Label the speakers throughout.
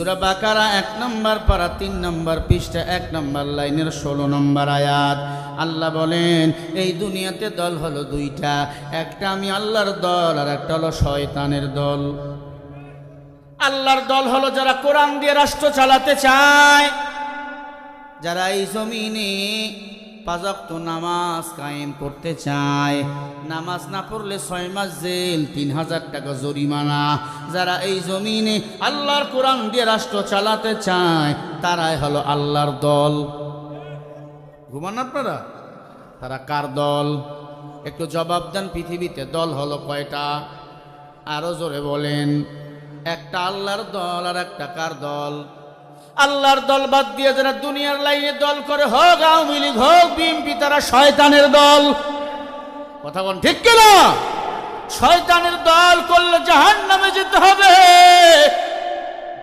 Speaker 1: সুরা বাকারা এক নম্বর পারা, তিন নম্বর পৃষ্ঠা, এক নম্বর লাইনের ষোলো নম্বর আয়াত। আল্লাহ বলেন, এই দুনিয়াতে দল হলো দুইটা। একটা আমি আল্লাহর দল, আর একটা হলো শয়তানের দল। আল্লাহর দল হলো যারা কোরআন দিয়ে রাষ্ট্র চালাতে চায়, যারা এই জমিনে পাঁচক্ত নামাজ কায়েম করতে চায়। নামাজ না পড়লে ছয় মাস জেল, তিন হাজার টাকা জরিমানা। যারা এই জমিনে আল্লাহর কোরআন দিয়ে রাষ্ট্র চালাতে চায়, তারাই হলো আল্লাহর দল। ঘুমান আপনারা? তারা কার দল? একটু জবাব দেন পৃথিবীতে, দল হলো কয়টা? আরও জোরে বলেন, একটা আল্লাহর দল আর একটা কার দল? আল্লাহর দল বাদ দিয়ে যারা দুনিয়ার লাইনে দল করে, হোক আওয়ামী লীগ, হোক বিএনপি, তারা শয়তানের দল। কথা বল ঠিক কিনা? শয়তানের দল করলে জাহান নামে যেতে হবে।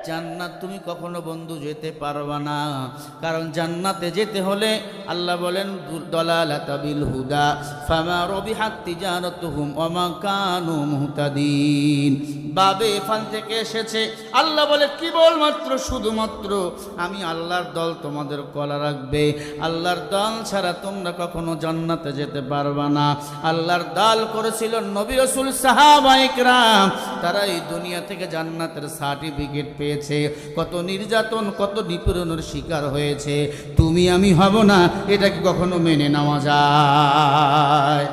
Speaker 1: জান্নাত তুমি কখনো বন্ধু যেতে পারবা না। কারণ জান্নাতে যেতে হলে আল্লাহ বলেন দলালাতা বিল হুদা, ফামা রবিহাত তিজারাতুহুম ওমা কানু মুহতাদিন। বাবে এখান থেকে এসেছে, আল্লাহ বলে কেবলমাত্র শুধুমাত্র আমি আল্লাহর দল তোমাদের কলা রাখবে। আল্লাহর দল ছাড়া তোমরা কখনো জান্নাতে যেতে পারবা না। আল্লাহর দল করেছিল নবী রসুল সাহাবাইকরাম তারা এই দুনিয়া থেকে জান্নাতের সার্টিফিকেট পেয়েছে কত নির্যাতন, কত নিপীড়নের শিকার হয়েছে, তুমি আমি হব না এটাকে কখনো মেনে নেওয়া যায়?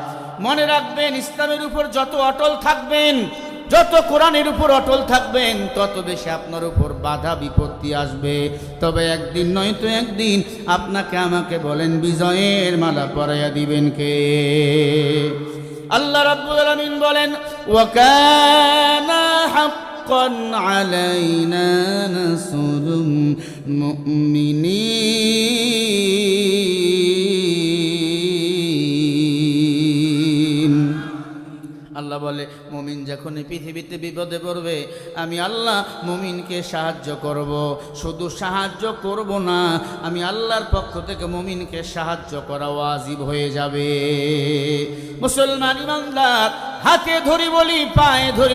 Speaker 1: মনে রাখবেন, ইসলামের উপর যত অটল থাকবেন, যত কোরআনের উপর অটল থাকবেন, তত বেশি আপনার উপর বাধা, বিপত্তি আসবে। তবে একদিন নয়তো একদিন, আপনাকে আমাকে বলেন, বিজয়ের মালা পরাইয়া দিবেন কে? আল্লাহ রাব্বুল আলামিন বলেন ওয়াকানা হাক্কান আলাইনা নাসরুল মুমিনিন। আল্লাহ বলে, মুমিন যখন পৃথিবীতে বিপদে পড়বে, আমি আল্লাহ মুমিনকে সাহায্য করব। শুধু সাহায্য করব না, আমি আল্লাহর পক্ষ থেকে মুমিনকে সাহায্য করা ওয়াজিব হয়ে যাবে। মুসলমান ইমানদার, হাতে ধরি বলি, পায়ে ধরি